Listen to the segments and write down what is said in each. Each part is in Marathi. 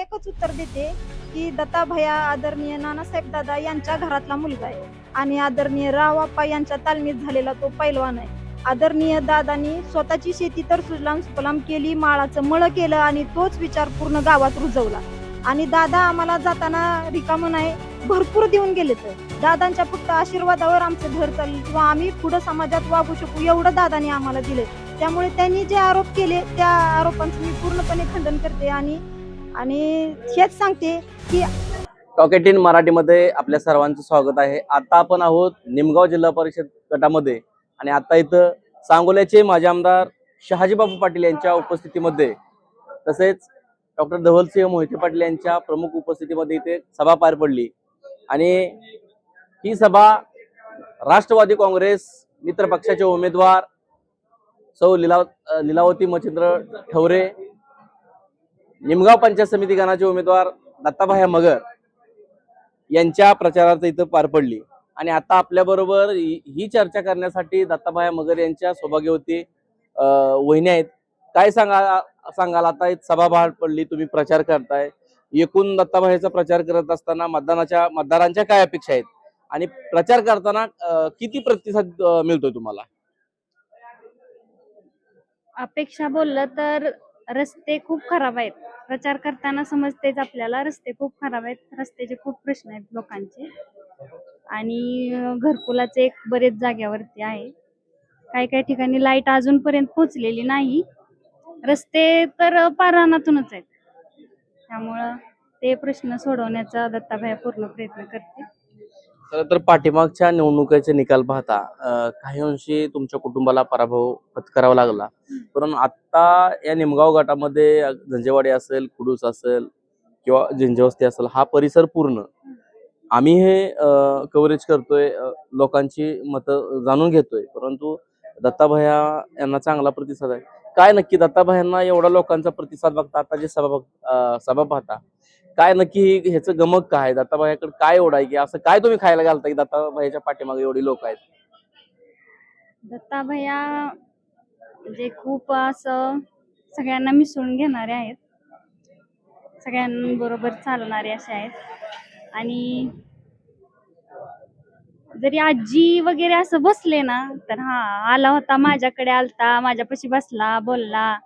एकच उत्तर देते की दत्ता भया आदरणीय नानासाहेब दादा यांच्या घरातला मुलगा आहे. आणि आदरणीय रावाप्पा यांच्या तालमीत झालेला तो पैलवान आहे. आदरणीय दादानी स्वतःची शेती तर सुजलाम सुफलाम केली माळाचं मळ केलं आणि तोच विचार पूर्ण गावात रुजवला. आणि दादा आम्हाला जाताना रिकाम नाही भरपूर देऊन गेले तर. दादांच्या फक्त आशीर्वादावर आमचं घर चाललं किंवा आम्ही पुढे समाजात वागू शकू एवढं दादाने आम्हाला दिले त्यामुळे त्यांनी जे आरोप केले त्या आरोपांचं मी पूर्णपणे खंडन करते आणि आणि हेच सांगते की टॉकेट इन मराठीमध्ये आपल्या सर्वांचं स्वागत आहे. आता आपण आहोत निमगाव जिल्हा परिषद गटामध्ये. आणि आता इथं सांगोल्याचे माजी आमदार शहाजीबाबू पाटील यांच्या उपस्थितीमध्ये तसेच डॉक्टर धवलसिंह मोहिते पाटील यांच्या प्रमुख उपस्थितीमध्ये इथे सभा पार पडली. आणि ही सभा राष्ट्रवादी काँग्रेस मित्र पक्षाचे उमेदवार सौ लिलाव लिलावती मच्छिंद्र ठवरे निमगाव पंचायत समिती गणाचे उमेदवार दत्ताभाया मगर यांच्या प्रचारार्थ इथं पार पडली. आणि आता आपल्याबरोबर ही चर्चा करण्यासाठी दत्ताभाया मगर यांच्या सौभाग्यवती वहिन्या आहेत. काय सांगा सांगाल आता? सभा बाहेर पडली तुम्ही प्रचार करताय. एकूण दत्ताभाईचा प्रचार करत असताना मतदानाच्या मतदारांच्या काय अपेक्षा आहेत? आणि प्रचार करताना किती प्रतिसाद मिळतोय तुम्हाला? अपेक्षा बोललं तर रस्ते खूप खराब आहेत. प्रचार करताना समजतेच आपल्याला रस्ते खूप खराब आहेत. रस्त्याचे खूप प्रश्न आहेत लोकांचे. आणि घरकुलाचे एक बरेच जाग्यावरती आहे. काही काही ठिकाणी लाइट अजूनपर्यंत पोचलेली नाही. रस्ते तर पारानातूनच आहेत. त्यामुळं ते प्रश्न सोडवण्याचा दत्ताभाई पूर्ण प्रयत्न करते खरं तर पाठीमागच्या निवडणुकीचे निकाल पाहता काही अंशी तुमच्या कुटुंबाला पराभव पत्करावा लागला. परंतु आता या निमगाव गटामध्ये झंजेवाडी असेल कुडूस असेल किंवा झिंजवस्ती असेल हा परिसर पूर्ण. आम्ही हे कव्हरेज करतोय लोकांची मतं जाणून घेतोय. परंतु दत्ताभया यांना चांगला प्रतिसाद आहे. काय नक्की दत्ताभयांना एवढा लोकांचा प्रतिसाद बघता? आता जे सभा सभा पाहता काय नक्की ह्याचं गमक काय दत्ताबाईकडे काय एवढं की असं काय तुम्ही खायला घालता की पाठीमागे एवढी लोक आहेत? दत्ताभया म्हणजे खूप असं सगळ्यांना मिसळून घेणारे आहेत. सगळ्यांबरोबर चालणारे असे आहेत. आणि जरी आजी वगैरे असं बसले ना तर हा आला होता माझ्याकडे आलता माझ्यापाशी बसला बोलला.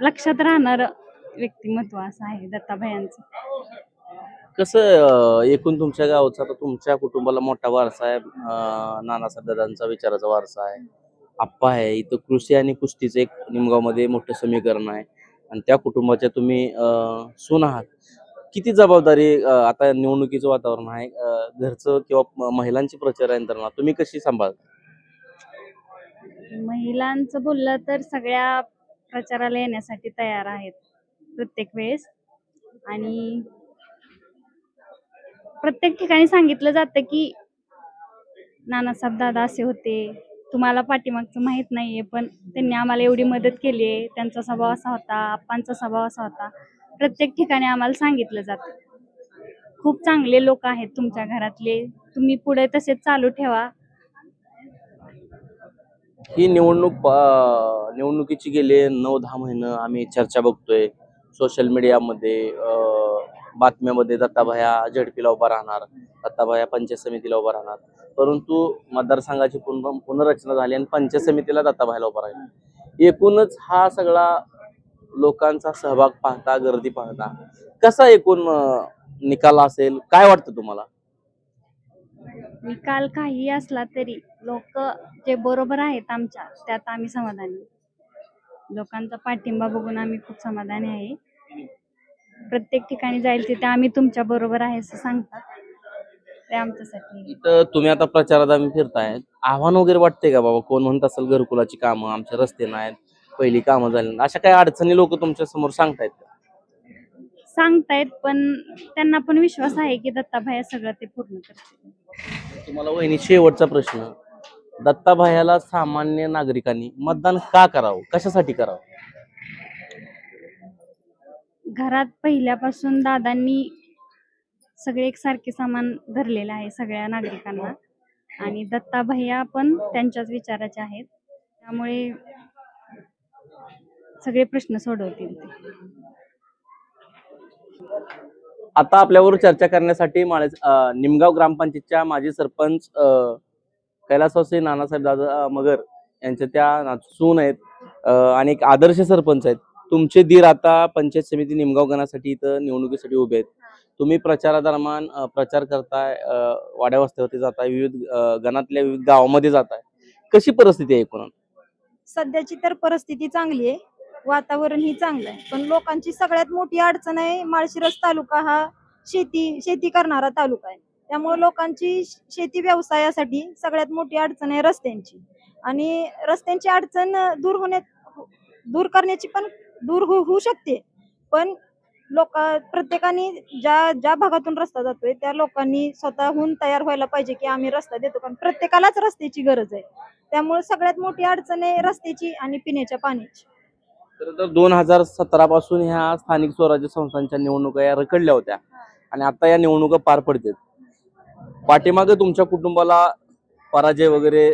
लक्षात राहणार व्यक्तिमत्व असं आहे दत्ताभयांचं कसं एकूण तुमच्या गावचा तर तुमच्या कुटुंबाला मोठा वारसा आहे अं, नानासाहेब दादांचा विचाराचा वारसा आहे. आप्पा आहे इथं कृषी आणि कुस्तीचं एक निमगावमध्ये मोठं समीकरण आहे. आणि त्या कुटुंबाच्या तुम्ही सून आहात. किती जबाबदारी आता निवडणुकीचं वातावरण आहे घरचं किंवा महिलांची प्रचार यंत्रणा तुम्ही कशी सांभाळता? महिलांचं बोललं तर सगळ्या प्रचाराला येण्यासाठी तयार आहेत. प्रत्येक वेळेस. आणि प्रत्येक ठिकाणी सांगितलं जातं की नानासाहेब दादा असे होते. तुम्हाला पाठीमागचं माहीत नाहीये पण त्यांनी आम्हाला एवढी मदत केली आहे. त्यांचा स्वभाव असा होता आप्पांचा स्वभाव असा होता. प्रत्येक ठिकाणी आम्हाला सांगितलं जातं. खूप चांगले लोक आहेत तुमच्या घरातले. तुम्ही पुढे तसेच चालू ठेवा. ही निवडणूक निवडणुकीची गेले नऊ दहा महिने आम्ही चर्चा बघतोय. सोशल मीडियामध्ये बातम्यामध्ये दत्ताभाया झडपीला उभा राहणार दत्ताभाया पंचायत समितीला उभा राहणार. परंतु मतदारसंघाची पुन- पुनर्रचना झाली आणि पंचायत समितीला दत्ताभायला उभा राहिला. एकूणच हा सगळा लोकांचा सहभाग पाहता गर्दी पाहता कसा एकूण निकाल असेल? काय वाटतं तुम्हाला? निकाल काही असला तरी लोक जे बरोबर आहेत आमच्या त्यात आम्ही समाधानी. लोकांचा पाठिंबा बघून आम्ही खूप समाधानी आहे. प्रत्येक ठिकाणी जाईल तिथे आम्ही तुमच्या बरोबर आहे असं सांगतात. ते आमच्यासाठी. इथं तुम्ही आता प्रचारात आम्ही फिरताय. आव्हान वगैरे वाटते का बाबा? कोण म्हणत असेल घरकुलाची कामं आमचे रस्ते नाहीत पहिली कामं झाली नाहीत. अशा काही अडचणी लोक तुमच्यासमोर सांगतायत का? सांगतायत पण त्यांना पण विश्वास आहे की दत्ताभाई सगळं ते पूर्ण करतील. तुम्हाला वहिनी शेवटचा प्रश्न. दत्ताभायाला सामान्य नागरिकांनी मतदान का करावं? कशासाठी करावं? घरात पहिल्यापासून दादांनी सगळे एकसारखे सामान धरलेलं आहे सगळ्या नागरिकांना. आणि दत्ता भैया पण त्यांच्याच विचाराचे आहेत. त्यामुळे सगळे प्रश्न सोडवतील ते. आता आपल्यावर चर्चा करण्यासाठी माळे निमगाव ग्रामपंचायतच्या माजी सरपंच अं, कैलासवासी नानासाहेब दादा मगर यांच्या त्या नातू- सून आहेत आणि एक आदर्श सरपंच आहेत. तुमचे दीर आता पंचायत समिती निमगाव गणासाठी इथं निवडणुकीसाठी उभे आहेत. तुम्ही प्रचारादरम्यान प्रचार करताय वाड्या वस्त्यावरती जाताय विविध गणातल्या विविध गावामध्ये जाताय. कशी परिस्थिती आहे एकूण? सध्याची तर परिस्थिती चांगली आहे. वातावरण ही चांगलं आहे. पण लोकांची सगळ्यात मोठी अडचण आहे माळशिरस तालुका हा शेती शेती करणारा तालुका आहे. त्यामुळे लोकांची शेती व्यवसायासाठी सगळ्यात मोठी अडचण आहे रस्त्यांची. आणि रस्त्यांची अडचण दूर होण्यात दूर करण्याची पण दूर हो- होऊ शकते. पण लोक प्रत्येकाने ज्या ज्या भागातून रस्ता जातोय त्या लोकांनी स्वतःहून तयार व्हायला पाहिजे की आम्ही रस्ता देतो. कारण प्रत्येकालाच रस्त्याची गरज आहे. त्यामुळे सगळ्यात मोठी अडचण आहे रस्त्याची आणि पिण्याच्या पाण्याची. तर दोन हजार सतरा पासून ह्या स्थानिक स्वराज्य संस्थांच्या निवडणुका या रखडल्या होत्या. आणि आता या निवडणुका पार पडतात. पाठीमागे तुमच्या कुटुंबाला पराजय वगैरे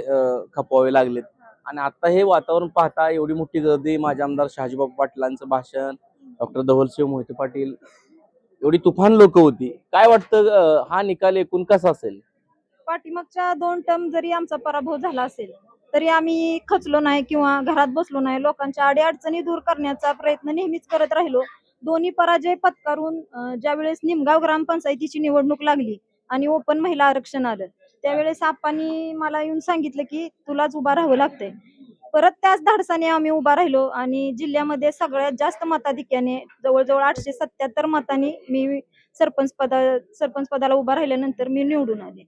खपवावे लागलेत. आणि आता हे वातावरण पाहता एवढी मोठी गर्दी माझे आमदार शहाजीबाबू पाटलांचं भाषण डॉक्टर धवलसिंह मोहिते पाटील एवढी तुफान लोक होती. काय वाटतं हा निकाल एकूण कसा असेल? पाठीमागच्या दोन टर्म जरी आमचा पराभव झाला असेल तरी आम्ही खचलो नाही किंवा घरात बसलो नाही. लोकांच्या अडीअडचणी दूर करण्याचा प्रयत्न नेहमीच करत राहिलो. दोन्ही पराजय पत्करून ज्यावेळेस निमगाव ग्रामपंचायतीची निवडणूक लागली आणि ओपन महिला आरक्षण आलं. त्यावेळेस आपांनी मला येऊन सांगितलं की तुलाच उभा राहावं लागतंय. परत त्याच धाडसाने आम्ही उभा राहिलो आणि जिल्ह्यामध्ये सगळ्यात जास्त मताधिक्याने जवळजवळ आठशे सत्याहत्तर मतांनी मी सरपंच पदा सरपंच पदाला उभा राहिल्यानंतर मी निवडून आले.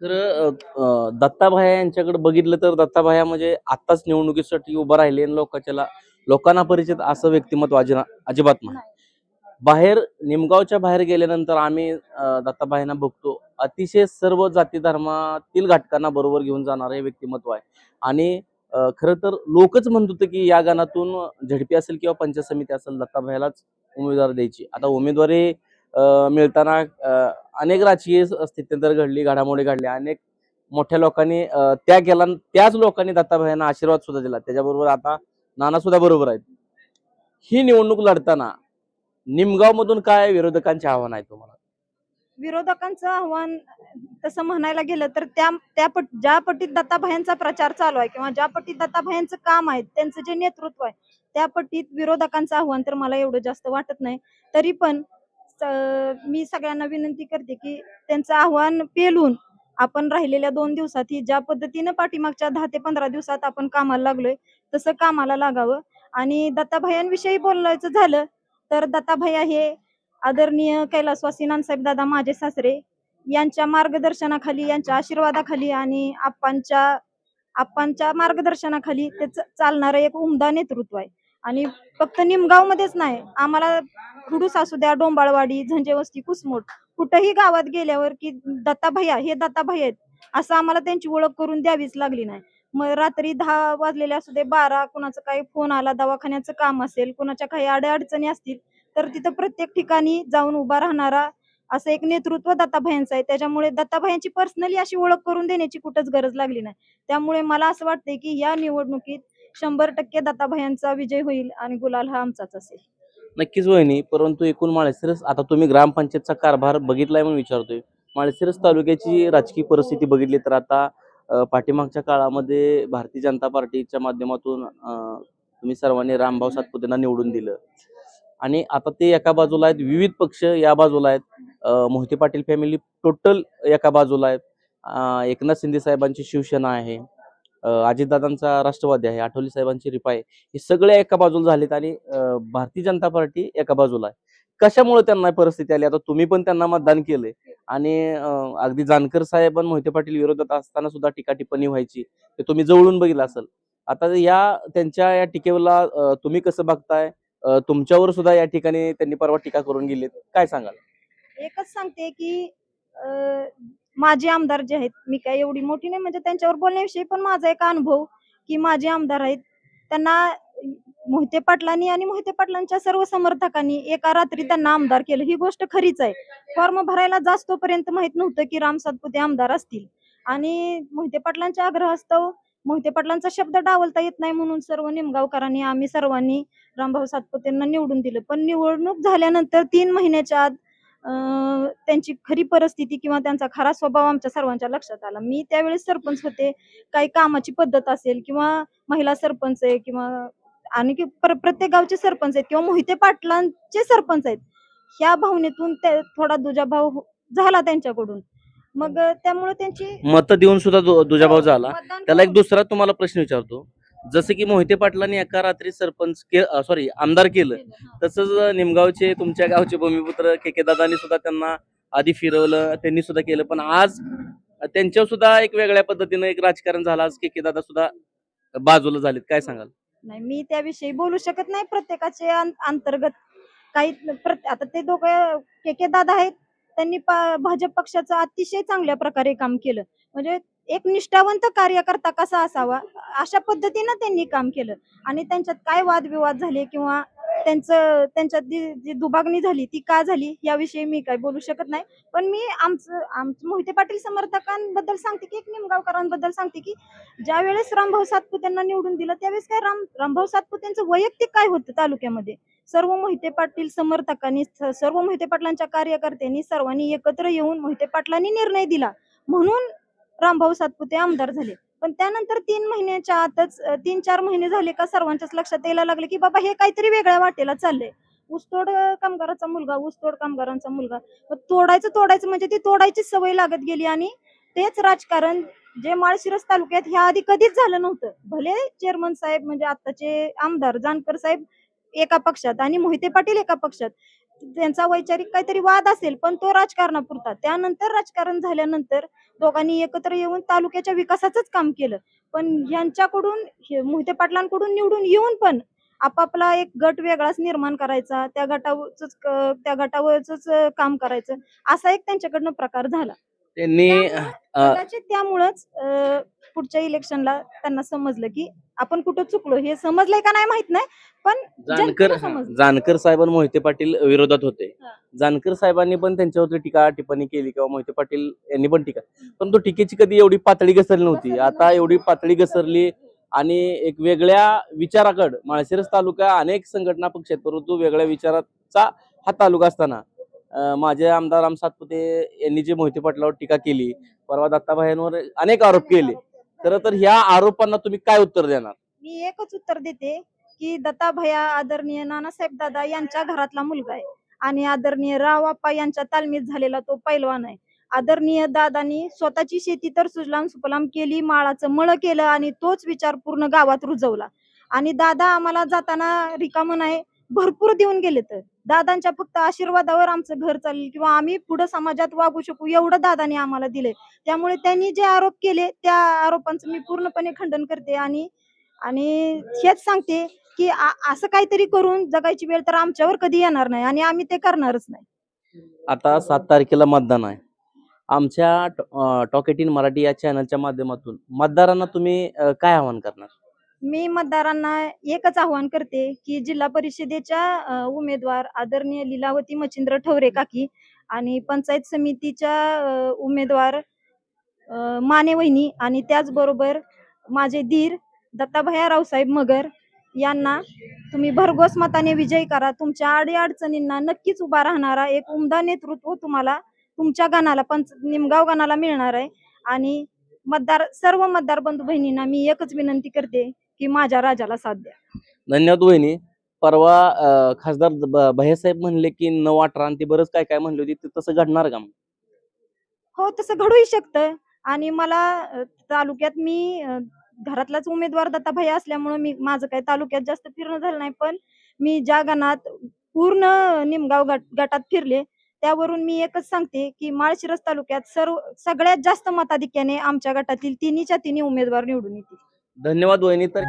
खरं दत्ताभाया यांच्याकडे बघितलं तर दत्ताभाया म्हणजे आत्ताच निवडणुकीसाठी उभा राहिले लोकांच्या लोकांना परिचित असं व्यक्तिमत्व अजिबात नाही. बाहेर निमगावच्या बाहेर गेल्यानंतर आम्ही दत्ताबाईंना बघतो. अतिशय सर्व जाती धर्मातील घटकांना बरोबर घेऊन जाणारं हे व्यक्तिमत्व आहे. आणि खरं तर लोकच म्हणत होते की या गाणातून झडपी असेल किंवा पंचायत समिती असेल दत्ताबाईलाच उमेदवार द्यायची. आता उमेदवारी अं, मिळताना अनेक राजकीय स्थित्यंतर घडली घडामोडी घडल्या. अनेक मोठ्या लोकांनी त्या गेला त्याच लोकांनी दत्ताबाईंना आशीर्वाद सुद्धा दिला. त्याच्याबरोबर आता नाना सुद्धा बरोबर आहेत. ही निवडणूक लढताना निमगाव मधून काय विरोधकांचे आव्हान आहे तुम्हाला? विरोधकांचं आव्हान तसं म्हणायला गेलं तर त्या त्या पट ज्या पट्टीत दत्ताभायांचा प्रचार चालू आहे किंवा ज्या पट्टीत दत्ताभायांचं काम आहे त्यांचं जे नेतृत्व आहे त्या पट्टीत विरोधकांचं आव्हान तर मला एवढं जास्त वाटत नाही. तरी पण मी सगळ्यांना विनंती करते की त्यांचं आव्हान पेलून आपण राहिलेल्या दोन दिवसात ही ज्या पद्धतीनं पाठीमागच्या दहा ते पंधरा दिवसात आपण कामाला लागलोय तसं कामाला लागावं. आणि दत्ताभायांविषयी बोलायचं झालं तर दत्ताभैया हे आदरणीय कैलासवासी नानसाहेब दादा माझे सासरे. यांच्या मार्गदर्शनाखाली यांच्या आशीर्वादाखाली आणि आप्पांच्या आप्पांच्या मार्गदर्शनाखाली ते चालणारं एक उमदा नेतृत्व आहे. आणि फक्त निमगाव मध्येच नाही आम्हाला खुडूस असू द्या डोंबाळवाडी झंजेवस्ती कुसमोड कुठंही गावात गेल्यावर की दत्ता भैया हे दत्ताभैया आहेत असं आम्हाला त्यांची ओळख करून द्यावीच लागली नाही. मग रात्री दहा वाजलेले असू दे बारा कुणाचा काही फोन आला दवाखान्याचं काम असेल कुणाच्या काही अडचणी असतील तर तिथं प्रत्येक ठिकाणी जाऊन उभा राहणारा असं एक नेतृत्व दत्ताभायांचं आहे. त्याच्यामुळे दत्ताभायांची पर्सनली अशी ओळख करून देण्याची कुठंच गरज लागली नाही. त्यामुळे मला असं वाटतंय की या निवडणुकीत शंभर टक्के दत्ताभायांचा विजय होईल आणि गुलाल हा आमचाच असेल. नक्कीच वहिनी परंतु एकूण माळशिरस आता तुम्ही ग्रामपंचायतचा कारभार बघितलाय म्हणून विचारतोय. माळशिरस तालुक्याची राजकीय परिस्थिती बघितली तर आता पाठीमागच्या काळामध्ये भारतीय जनता पार्टीच्या माध्यमातून तुम्ही सर्वांनी रामभाऊ सातपुतेंना निवडून दिलं. आणि आता ते एका बाजूला आहेत विविध पक्ष या बाजूला आहेत. मोहिते पाटील फॅमिली टोटल एका बाजूला आहेत. एकनाथ शिंदे साहेबांची शिवसेना आहे. अजितदादांचा राष्ट्रवादी आहे आठवले साहेबांची रिपाय हे सगळे एका बाजूला झालेत आणि भारतीय जनता पार्टी एका बाजूला आहे. कशामुळे त्यांना परिस्थिती आली? आता तुम्ही पण त्यांना मतदान केलंय. आणि अगदी जानकर साहेब आणि मोहिते पाटील विरोधात असताना सुद्धा टीका टिप्पणी व्हायची. ते तुम्ही जवळून बघितलं असेल. आता या त्यांच्या या टीकेला तुम्ही कसं बघताय? तुमच्यावर सुद्धा या ठिकाणी त्यांनी परवा टीका करून गेलेत. काय सांगाल? एकच सांगते की माझे आमदार जे आहेत मी काय एवढी मोठी नाही म्हणजे त्यांच्यावर बोलण्याविषयी पण माझा एक अनुभव की माझे आमदार आहेत त्यांना मोहिते पाटलांनी आणि मोहिते पाटलांच्या सर्व समर्थकांनी एका रात्री त्यांना आमदार केलं. ही गोष्ट खरीच आहे. फॉर्म भरायला जास्तोपर्यंत माहीत नव्हतं की राम सातपुते आमदार असतील. आणि मोहिते पाटलांच्या आग्रहास्तव मोहिते पाटलांचा शब्द डावलता येत नाही म्हणून सर्व निमगावकरांनी आम्ही सर्वांनी रामभाऊ सातपुतेंना निवडून दिलं. पण निवडणूक झाल्यानंतर तीन महिन्याच्या आत त्यांची खरी परिस्थिती किंवा त्यांचा खरा स्वभाव आमच्या सर्वांच्या लक्षात आला. मी त्यावेळेस सरपंच होते. काही कामाची पद्धत असेल किंवा महिला सरपंच आहे किंवा आणि की प्रत्येक गावचे सरपंच आहेत किंवा मोहिते पाटलांचे सरपंच आहेत. ह्या भावनेतून ते थोडा दुजाभाव हो- झाला त्यांच्याकडून. मग त्यामुळे त्यांची मत देऊन सुद्धा दुजाभाव झाला. मतदान त्याला एक दुसरा तुम्हाला प्रश्न विचारतो. जसं की मोहिते पाटलांनी एका रात्री सरपंच के सॉरी आमदार केलं. तसंच निमगावचे तुमच्या गावचे भूमिपुत्र के के दादांनी सुद्धा त्यांना आधी फिरवलं त्यांनी सुद्धा केलं. पण आज त्यांच्यावर सुद्धा एक वेगळ्या पद्धतीनं एक राजकारण झालं. आज के के दादा सुद्धा बाजूला झालेत. काय सांगाल? नाही मी त्याविषयी बोलू शकत नाही. प्रत्येकाचे अंतर्गत काही आता ते दोघं के के दादा आहेत. त्यांनी भाजप पक्षाचं अतिशय चांगल्या प्रकारे काम केलं. म्हणजे एक निष्ठावंत कार्यकर्ता कसा असावा? अशा पद्धतीनं त्यांनी काम केलं. आणि त्यांच्यात काय वादविवाद झाले किंवा त्यांचं त्यांच्यात जी दुभागणी झाली ती का झाली याविषयी मी काय बोलू शकत नाही. पण मी आमचं आमचं मोहिते पाटील समर्थकांबद्दल सांगते की एक निमगावकरांबद्दल सांगते की ज्या वेळेस रामभाऊ सातपुत्यांना निवडून दिलं त्यावेळेस काय राम रामभाऊ सातपुत्यांचं वैयक्तिक काय होतं तालुक्यामध्ये? सर्व मोहिते पाटील समर्थकांनी सर्व मोहिते पाटलांच्या कार्यकर्त्यांनी सर्वांनी एकत्र येऊन मोहिते पाटलांनी निर्णय दिला. म्हणून रामभाऊ सातपुते आमदार झाले. पण त्यानंतर तीन महिन्याच्या आतच तीन चार महिने झाले का सर्वांच्याच लक्षात यायला लागले की बाबा हे काहीतरी वेगळ्या वाटेला चाललंय. ऊसतोड कामगाराचा मुलगा ऊसतोड कामगारांचा मुलगा. तोडायचं तोडायचं म्हणजे ती तोडायची सवय लागत गेली आणि तेच राजकारण जे माळशिरस तालुक्यात ह्या आधी कधीच झालं नव्हतं. भले चेअरमन साहेब म्हणजे आताचे आमदार जानकर साहेब एका पक्षात आणि मोहिते पाटील एका पक्षात. त्यांचा वैचारिक काहीतरी वाद असेल पण तो राजकारणापुरता. त्यानंतर राजकारण झाल्यानंतर दोघांनी एकत्र येऊन तालुक्याच्या विकासाचंच काम केलं. पण यांच्याकडून मोहिते पाटलांकडून निवडून येऊन पण आपापला एक गट वेगळाच निर्माण करायचा त्या गटावरच त्या गटावरच काम करायचं असा एक त्यांच्याकडनं प्रकार झाला. त्यांनी अं, कदाचित त्यामुळंच अं, पुढच्या इलेक्शनला त्यांना समजलं की आपण कुठं चुकलो हे समजलंय का नाही माहीत नाही पण जानकर जनतेला समजलं. जानकर साहेब आणि मोहिते पाटील विरोधात होते हा. जानकर साहेबांनी पण त्यांच्यावरती टीका टिप्पणी केली किंवा मोहिते पाटील यांनी पण टीका पण तो टीकेची कधी एवढी पातळी घसरली नव्हती घसरली आता नव्हती. एवढी पातळी घसरली आणि एक वेगळ्या विचाराकड माळशिरस तालुका अनेक संघटना पक्ष आहेत परंतु वेगळ्या विचाराचा हा तालुका असताना माझे आमदार राम सातपुते यांनी जे मोहिते पाटलावर टीका केली परवा दत्ताभाईंवर अनेक आरोप केले. खरं तर ह्या आरोपांना तुम्ही काय उत्तर देणार? मी एकच उत्तर देते की दत्ताभया आदरणीय नानासाहेब दादा यांच्या घरातला मुलगा आहे आणि आदरणीय रावाप्पा यांच्या तालमीत झालेला तो पैलवान आहे. आदरणीय दादानी स्वतःची शेती तर सुजलाम सुफलाम केली माळाचं मळ केलं आणि तोच विचार पूर्ण गावात रुजवला. आणि दादा आम्हाला जाताना रिकामन आहे भरपूर देऊन गेले तर दादांच्या फक्त आशीर्वादावर आमचं घर चालेल किंवा आम्ही पुढे समाजात वागू शकू एवढं दादाने आम्हाला दिले त्यामुळे त्यांनी जे आरोप केले त्या आरोपांचं मी पूर्णपणे खंडन करते आणि आणि हेच सांगते की असं काहीतरी करून जगायची वेळ तर आमच्यावर कधी येणार नाही आणि आम्ही ते करणारच नाही. आता सात तारखेला मतदान आहे. आमच्या टॉक मराठी या चॅनलच्या माध्यमातून मतदारांना तुम्ही काय आवाहन करणार? मी मतदारांना एकच आव्हान करते की जिल्हा परिषदेच्या उमेदवार आदरणीय लीलावती मच्छिंद्र ठवरे काकी आणि पंचायत समितीच्या उमेदवार माने वहिनी आणि त्याचबरोबर माझे धीर दत्ताभया रावसाहेब मगर यांना तुम्ही भरघोस मताने विजयी करा. तुमच्या अडीअडचणींना नक्कीच उभा राहणारा एक उमदा नेतृत्व तुम्हाला तुमच्या गणाला पंच निमगाव गणाला मिळणार आहे. आणि मतदार सर्व मतदार बंधू बहिणींना मी एकच विनंती करते की माझ्या राजाला साथ द्या. धन्यवाद वहिनी. परवा अं, खासदार भैयासाहेब म्हणले की नऊ अठरा आणि ते बरंच काय काय म्हणले होते ते तसं घडणार का मग? हो तसं घडूही शकतं. आणि मला अ, तालुक्यात मी अ, घरातलाच उमेदवार दत्ताभाई असल्यामुळं मी माझं काही तालुक्यात जास्त फिरणं झालं नाही पण मी ज्या गणात पूर्ण निमगाव गट गटात फिरले त्यावरून मी एकच सांगते की माळशिरस तालुक्यात सर्व सगळ्यात जास्त मताधिक्याने आमच्या गटातील तिन्हीच्या तिन्ही उमेदवार निवडून येतील. धन्यवाद वहिनी. तर